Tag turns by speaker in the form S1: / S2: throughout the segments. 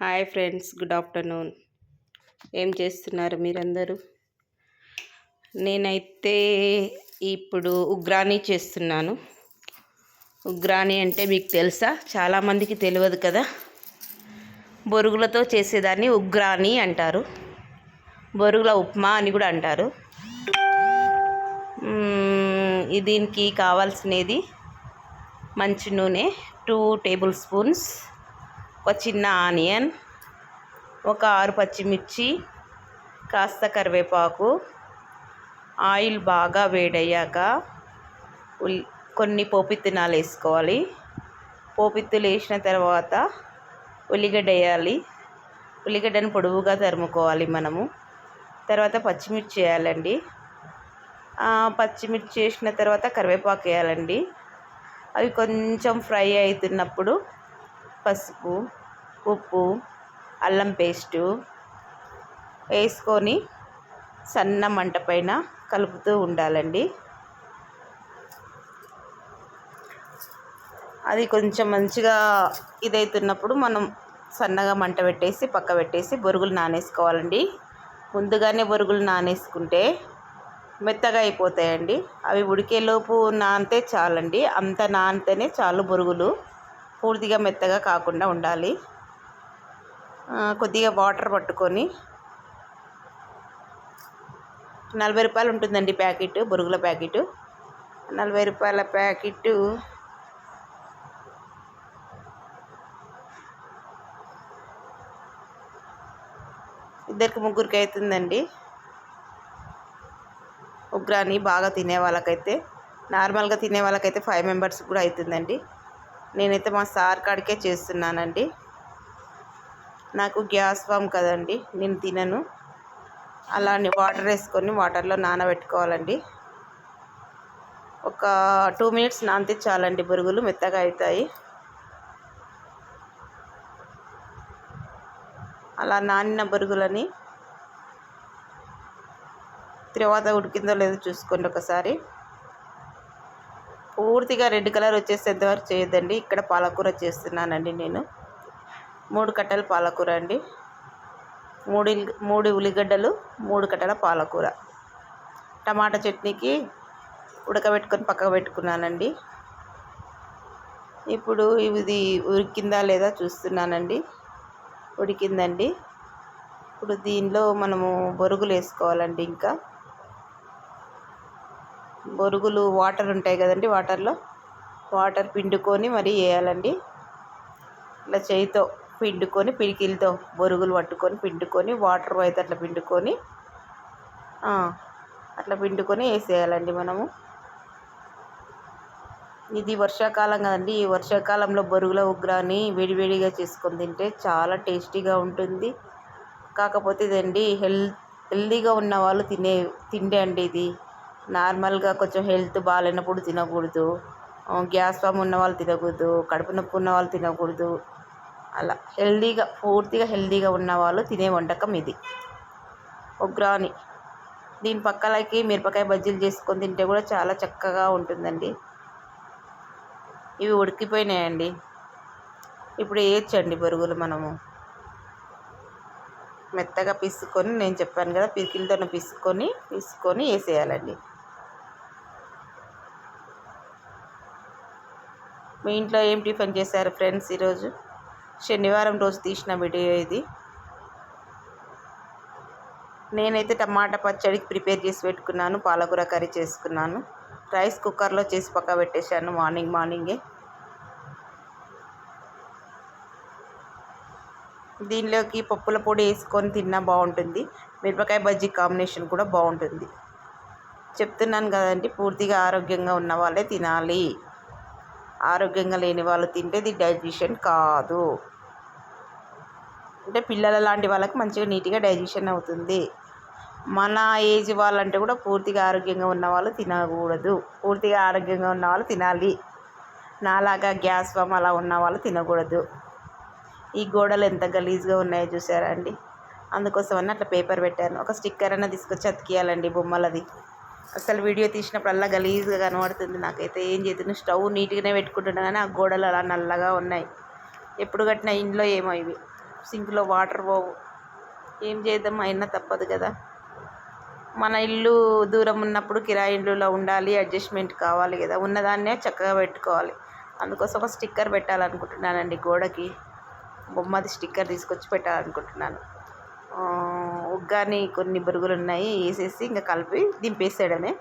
S1: Hi friends good afternoon. ఏం చేస్తున్నారు మీరందరూ? నేనైతే ఇప్పుడు ఉగ్రాని చేస్తున్నాను. ఉగ్రాని అంటే మీకు తెలుసా? చాలామందికి తెలియదు కదా? బొరుగులతో చేసేదాన్ని ఉగ్రాని అంటారు. బొరుగుల ఉప్మా అని కూడా అంటారు. దీనికి కావాల్సినది మంచి నూనె టూ టేబుల్ స్పూన్స్ ఒక చిన్న ఆనియన్ ఒక ఆరు పచ్చిమిర్చి కాస్త కరివేపాకు ఆయిల్ బాగా వేడయ్యాక ఉల్ కొన్ని పోపిత్తనాలు వేసుకోవాలి. పోపిత్తులు వేసిన తర్వాత ఉల్లిగడ్డ వేయాలి. ఉల్లిగడ్డను పొడవుగా తరుముకోవాలి మనము. తర్వాత పచ్చిమిర్చి వేయాలండి. పచ్చిమిర్చి వేసిన తర్వాత కరివేపాకు వేయాలండి. అవి కొంచెం ఫ్రై అవుతున్నప్పుడు పసుపు ఉప్పు అల్లం పేస్టు వేసుకొని సన్న మంట పైన కలుపుతూ ఉండాలండి. అది కొంచెం మంచిగా ఇదైతున్నప్పుడు మనం సన్నగా మంట పెట్టేసి పక్క పెట్టేసి బొరుగులు నానేసుకోవాలండి. ముందుగానే బొరుగులు నానేసుకుంటే మెత్తగా అయిపోతాయండి. అవి ఉడికేలోపు నానితే చాలండి. అంత నానితేనే చాలు బొరుగులు పూర్తిగా మెత్తగా కాకుండా ఉండాలి. కొద్దిగా వాటర్ పట్టుకొని నలభై రూపాయలు ఉంటుందండి ప్యాకెట్ బొరుగుల ప్యాకెట్. నలభై రూపాయల ప్యాకెట్. ఇద్దరికి ముగ్గురికి అవుతుందండి ఉగ్రాని బాగా తినే వాళ్ళకైతే నార్మల్గా తినే వాళ్ళకైతే ఫైవ్ మెంబర్స్ కూడా అవుతుందండి నేనైతే మా సార్ కాడికే చేస్తున్నానండి. నాకు గ్యాస్ ఫామ్ కదండి నేను తినను. అలానే వాటర్ వేసుకొని వాటర్లో నానబెట్టుకోవాలండి. ఒక టూ మినిట్స్ నానితే చాలండి బురుగులు మెత్తగా అవుతాయి. అలా నానిన బురుగులని తర్వాత ఉడికిందో లేదో చూసుకోండి ఒకసారి. పూర్తిగా రెడ్ కలర్ వచ్చేసేంత వరకు చేయొద్దండి ఇక్కడ పాలకూర చేస్తున్నానండి నేను. మూడు కట్టల పాలకూర అండి. మూడు మూడు ఉల్లిగడ్డలు మూడు కట్టల పాలకూర. టమాటా చట్నీకి ఉడకబెట్టుకొని పక్కకు పెట్టుకున్నానండి. ఇప్పుడు ఇది ఉడికిందా లేదా చూస్తున్నానండి. ఉడికిందండి. ఇప్పుడు దీనిలో మనము బొరుగులు వేసుకోవాలండి ఇంకా. బొరుగులు వాటర్ ఉంటాయి కదండి వాటర్లో. వాటర్ పిండుకొని మరీ వేయాలండి. ఇట్లా చేయితో పిండుకొని పిడికిలతో బొరుగులు పట్టుకొని పిండుకొని వాటర్ అయితే అట్లా పిండుకొని అట్లా పిండుకొని వేసేయాలండి మనము. ఇది వర్షాకాలం కదండి ఈ వర్షాకాలంలో బొరుగుల ఉగ్రాన్ని వేడివేడిగా చేసుకొని తింటే చాలా టేస్టీగా ఉంటుంది. కాకపోతే ఇదండి హెల్త్ హెల్తీగా ఉన్న వాళ్ళు తినే తిండే అండి ఇది. నార్మల్గా కొంచెం హెల్త్ బాగాలేనప్పుడు తినకూడదు. గ్యాస్ ఫామ్ ఉన్న వాళ్ళు తినకూడదు కడుపు నొప్పి ఉన్న వాళ్ళు తినకూడదు. అలా హెల్దీగా పూర్తిగా హెల్తీగా ఉన్నవాళ్ళు తినే వంటకం ఇది. ఉగ్రాని దీని పక్కలకి మిరపకాయ బజ్జీలు చేసుకొని తింటే కూడా చాలా చక్కగా ఉంటుందండి. ఇవి ఉడికిపోయినాయండి. ఇప్పుడు వేయచ్చండి బొరుగులు మనము? మెత్తగా పిసుకొని నేను చెప్పాను కదా పిరికిలతో పిసుకొని పిసుకొని వేసేయాలండి మీ ఇంట్లో ఏం టిఫిన్ చేశారు ఫ్రెండ్స్ ఈరోజు? శనివారం రోజు తీసిన వీడియో ఇది. నేనైతే టమాటా పచ్చడికి ప్రిపేర్ చేసి పెట్టుకున్నాను పాలకూర కర్రీ చేసుకున్నాను. రైస్ కుక్కర్లో చేసి పక్క పెట్టేశాను మార్నింగ్ మార్నింగే. దీనిలోకి పప్పుల పొడి వేసుకొని తిన్నా బాగుంటుంది. మిరపకాయ బజ్జీ కాంబినేషన్ కూడా బాగుంటుంది. చెప్తున్నాను కదండి పూర్తిగా ఆరోగ్యంగా ఉన్న వాళ్ళే తినాలి. ఆరోగ్యంగా లేని వాళ్ళు తింటే ఇది డైజెషన్ కాదు. అంటే పిల్లల లాంటి వాళ్ళకి మంచిగా నీట్గా డైజెషన్ అవుతుంది. మన ఏజ్ వాళ్ళంటే కూడా పూర్తిగా ఆరోగ్యంగా ఉన్న వాళ్ళు తినకూడదు. పూర్తిగా ఆరోగ్యంగా ఉన్న వాళ్ళు తినాలి. నాలాగా గ్యాస్ ఫామ్ అలా ఉన్న వాళ్ళు తినకూడదు. ఈ గోడలు ఎంత గలీజ్గా ఉన్నాయో చూసారా అండి? అందుకోసమని అట్లా పేపర్ పెట్టాను. ఒక స్టిక్కర్ అన్న తీసుకొచ్చి అతికియాలండి బొమ్మలది. అసలు వీడియో తీసినప్పుడల్లా గలీజ్గా కనబడుతుంది. నాకైతే ఏం చేతున్నా స్టవ్ నీట్గానే పెట్టుకుంటున్నా కానీ ఆ గోడలు అలా నల్లగా ఉన్నాయి. ఎప్పుడు కట్టిన ఇంట్లో ఏమో ఇవి. సింక్లో వాటర్ పోవు. ఏం చేద్దాం? అయినా తప్పదు కదా. మన ఇల్లు దూరం ఉన్నప్పుడు కిరాయి ఇండ్లులో ఉండాలి అడ్జస్ట్మెంట్ కావాలి కదా. ఉన్నదాన్నే చక్కగా పెట్టుకోవాలి. అందుకోసం ఒక స్టిక్కర్ పెట్టాలనుకుంటున్నానండి గోడకి. బొమ్మది స్టిక్కర్ తీసుకొచ్చి పెట్టాలనుకుంటున్నాను. ఉగ్గాని కొన్ని బురుగులు ఉన్నాయి వేసేసి ఇంకా కలిపి దింపేసాడనే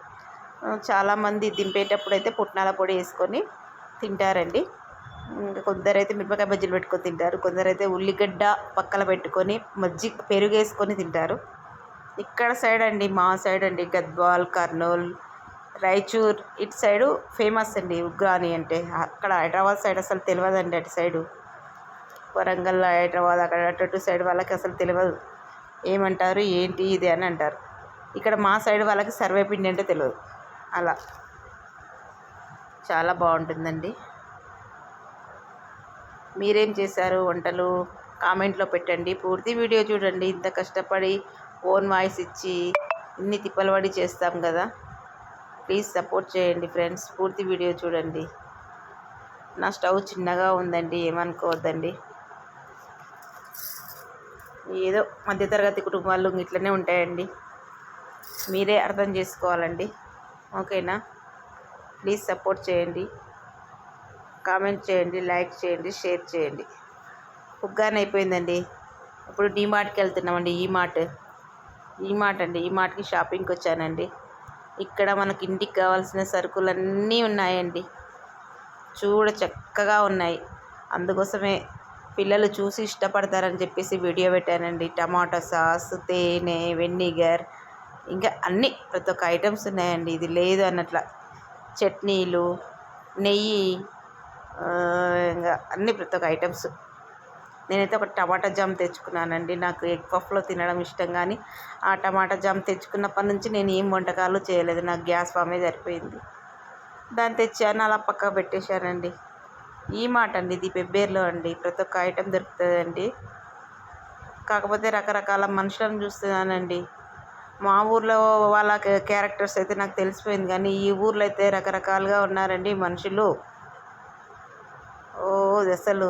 S1: చాలామంది దింపేటప్పుడు అయితే పుట్నాల పొడి వేసుకొని తింటారండి. ఇంకా కొందరైతే మిరపకాయ బజ్జీలు పెట్టుకొని తింటారు కొందరైతే ఉల్లిగడ్డ పక్కన పెట్టుకొని మజ్జి పెరుగు వేసుకొని తింటారు. ఇక్కడ సైడ్ అండి మా సైడ్ అండి గద్వాల్ కర్నూల్ రాయచూర్ ఇటు సైడు ఫేమస్ అండి ఉగ్రాని అంటే. అక్కడ హైదరాబాద్ సైడ్ అసలు తెలియదండి అటు సైడు. వరంగల్ హైదరాబాద్ అక్కడ అటు అటు సైడ్ వాళ్ళకి అసలు తెలియదు ఏమంటారు ఏంటి ఇది అని అంటారు. ఇక్కడ మా సైడ్ వాళ్ళకి సర్వే పిండి అంటే తెలియదు అలా. చాలా బాగుంటుందండి. మీరేం చేశారు? వంటలు కామెంట్లో పెట్టండి. పూర్తి వీడియో చూడండి. ఇంత కష్టపడి ఓన్ వాయిస్ ఇచ్చి ఇన్ని తిప్పలపడి చేస్తాం కదా. ప్లీజ్ సపోర్ట్ చేయండి ఫ్రెండ్స్. పూర్తి వీడియో చూడండి. నా స్టవ్ చిన్నగా ఉందండి. ఏమనుకోవద్దండి. ఏదో మధ్యతరగతి కుటుంబాలు ఇట్లనే ఉంటాయండి. మీరే అర్థం చేసుకోవాలండి. ఓకేనా? ప్లీజ్ సపోర్ట్ చేయండి. కామెంట్ చేయండి లైక్ చేయండి షేర్ చేయండి. ఉగ్గాని అయిపోయిందండి. ఇప్పుడు డీమార్ట్కి వెళ్తున్నామండి ఈ మార్ట్. ఈ మార్ట్ అండి ఈ మార్ట్కి షాపింగ్కి వచ్చానండి. ఇక్కడ మనకి ఇంటికి కావాల్సిన సరుకులన్నీ ఉన్నాయండి. చూడ చక్కగా ఉన్నాయి. అందుకోసమే పిల్లలు చూసి ఇష్టపడతారని చెప్పేసి వీడియో పెట్టానండి. టమాటా సాస్ తేనె వెనిగర్ ఇంకా అన్నీ ప్రతి ఒక్క ఐటమ్స్ ఉన్నాయండి. ఇది లేదు అన్నట్ల. చట్నీలు నెయ్యి ఇంకా అన్ని ప్రతి ఒక్క ఐటమ్స్. నేనైతే ఒక టమాటా జామ్ తెచ్చుకున్నానండి. నాకు ఎగ్ పఫ్లో తినడం ఇష్టం కానీ ఆ టమాటా జామ్ తెచ్చుకున్నప్పటి నుంచి నేను ఏం వంటకాలు చేయలేదు. నాకు గ్యాస్ ఫామే సరిపోయింది. దాన్ని తెచ్చాను అలా పక్కకు పెట్టేశానండి. ఈ మాట అండి ఇది పెబ్బేర్లో అండి. ప్రతి ఒక్క ఐటెం దొరుకుతుందండి. కాకపోతే రకరకాల మనుషులను చూస్తున్నానండి. మా ఊర్లో వాళ్ళ క్యారెక్టర్స్ అయితే నాకు తెలిసిపోయింది. కానీ ఈ ఊర్లో అయితే రకరకాలుగా ఉన్నారండి మనుషులు. ఓ అసలు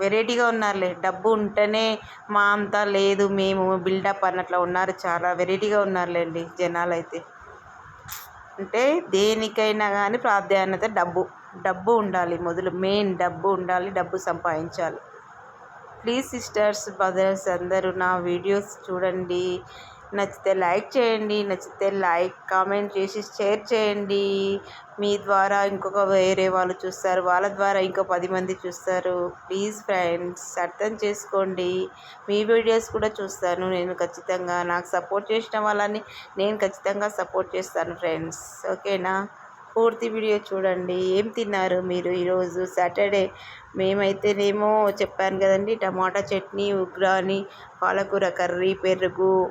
S1: వెరైటీగా ఉన్నారులే. డబ్బు ఉంటేనే మా అంతా లేదు మేము బిల్డప్ అన్నట్లా ఉన్నారు. చాలా వెరైటీగా ఉన్నారులేండి జనాలు అయితే అంటే దేనికైనా కానీ ప్రాధాన్యత డబ్బు. డబ్బు ఉండాలి మొదలు మెయిన్ డబ్బు ఉండాలి డబ్బు సంపాదించాలి. ప్లీజ్ సిస్టర్స్ బ్రదర్స్ అందరూ నా వీడియోస్ చూడండి. నచ్చితే లైక్ చేయండి నచ్చితే లైక్ కామెంట్ చేసి షేర్ చేయండి. మీ ద్వారా ఇంకొక వేరే వాళ్ళు చూస్తారు వాళ్ళ ద్వారా ఇంకో పది మంది చూస్తారు. ప్లీజ్ ఫ్రెండ్స్ అర్థం చేసుకోండి. మీ వీడియోస్ కూడా చూస్తాను నేను ఖచ్చితంగా. నాకు సపోర్ట్ చేసిన వాళ్ళని నేను ఖచ్చితంగా సపోర్ట్ చేస్తాను ఫ్రెండ్స్ ఓకేనా పూర్తి వీడియో చూడండి. ఏం తిన్నారు మీరు ఈరోజు? సాటర్డే. మేమైతేనేమో చెప్పాను కదండి టమాటా చట్నీ ఉగ్రాని పాలకూర కర్రీ పెరుగు.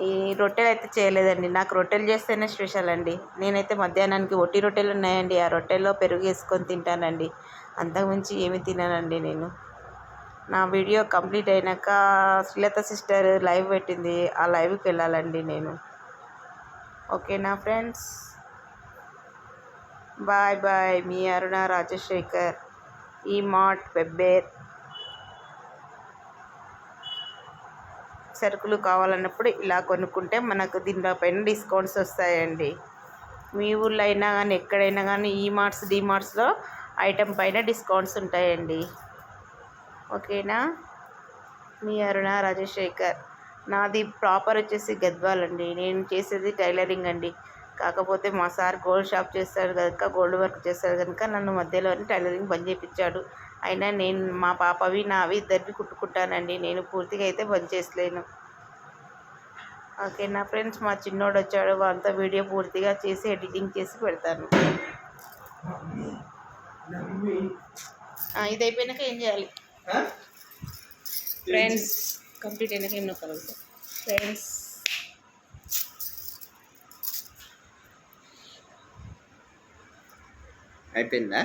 S1: ఈ రొట్టెలు అయితే చేయలేదండి. నాకు రొట్టెలు చేస్తేనే స్పెషల్ అండి. నేనైతే మధ్యాహ్నానికి ఒట్టి రొట్టెలు ఉన్నాయండి. ఆ రొట్టెల్లో పెరుగు వేసుకొని తింటానండి. అంతకుమించి ఏమి తిననండి నేను. నా వీడియో కంప్లీట్ అయినాక శ్రీలత సిస్టర్ లైవ్ పెట్టింది. ఆ లైవ్కి వెళ్ళాలండి నేను. ఓకేనా ఫ్రెండ్స్? బాయ్ బాయ్ మీ అరుణ రాజశేఖర్ ఈ మార్ట్ వెబ్బేర్ సరుకులు కావాలన్నప్పుడు ఇలా కొనుక్కుంటే మనకు దీనిపైన డిస్కౌంట్స్ వస్తాయండి. మీ ఊళ్ళో అయినా కానీ ఎక్కడైనా కానీ ఈ మార్ట్స్ డి మార్ట్స్లో ఐటెం పైన డిస్కౌంట్స్ ఉంటాయండి. ఓకేనా? మీ అరుణ రాజశేఖర్. నాది ప్రాపర్ వచ్చేసి గద్వాలండి నేను చేసేది టైలరింగ్ అండి. కాకపోతే మా సార్ గోల్డ్ షాప్ చేస్తాడు కనుక గోల్డ్ వర్క్ చేస్తాడు కనుక నన్ను మధ్యలోనే టైలరింగ్ బంద్ చేయించాడు అయినా నేను మా పాపవి నావి ఇద్దరివి కుట్టుకుంటానండి. నేను పూర్తిగా అయితే బంద్ చేసలేను ఓకే నా ఫ్రెండ్స్? మా చిన్నోడు వచ్చాడు. వాళ్ళతో వీడియో పూర్తిగా చేసి ఎడిటింగ్ చేసి పెడతాను. ఇది అయిపోయినాక ఏం చేయాలి? ఫ్రెండ్స్ కంప్లీట్ అయినాక ఏం ఫ్రెండ్స్.
S2: అయిపోయిందా?